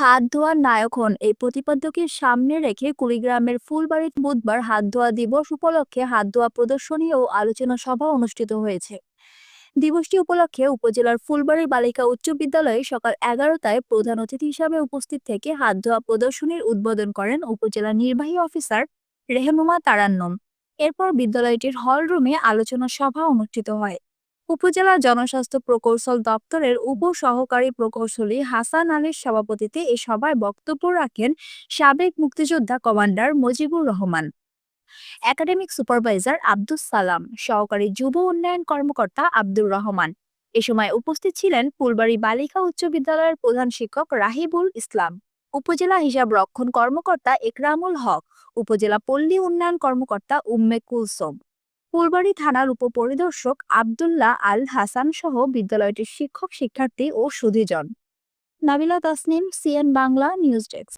হাত ধোয়ার নায়ক হন। এই প্রতিপাদ্যকে সামনে রেখে কুড়িগ্রামের ফুলবাড়িতে বুধবার হাত ধোয়া দিবস উপলক্ষে হাত ধোয়া প্রদর্শনী ও আলোচনা সভা অনুষ্ঠিত হয়েছে। দিবসটি উপলক্ষে উপজেলার ফুলবাড়ি বালিকা উচ্চ বিদ্যালয়ে সকাল এগারোটায় প্রধান অতিথি হিসাবে উপস্থিত থেকে হাত ধোয়া প্রদর্শনীর উদ্বোধন করেন উপজেলা নির্বাহী অফিসার রেহনুমা তারান্নম। এরপর বিদ্যালয়টির হল রুমে আলোচনা সভা অনুষ্ঠিত হয়। উপজেলা জনস্বাস্থ্য প্রকৌশল দপ্তরের উপ সহকারী প্রকৌশলী হাসান আলীর সভাপতিত্বে এই সভায় বক্তব্য রাখেন সাবেক মুক্তিযোদ্ধা commander Mujibur Rahman. Academic supervisor Abdus Salam, সহকারী যুব উন্নয়ন কর্মকর্তা আব্দুর রহমান। এ সময় উপস্থিত ছিলেন ফুলবাড়ি বালিকা উচ্চ বিদ্যালয়ের প্রধান শিক্ষক রাহিবুল ইসলাম, উপজেলা হিসাব রক্ষণ কর্মকর্তা একরামুল হক, উপজেলা পল্লী উন্নয়ন কর্মকর্তা উম্মে কুলসুম। ফুলবাড়ি থানার উপপরিদর্শক আবদুল্লাহ আল হাসান সহ বিদ্যালয়টির শিক্ষক, শিক্ষার্থী ও সুধীজন। Nabila Tasnim, CN Bangla, news desk.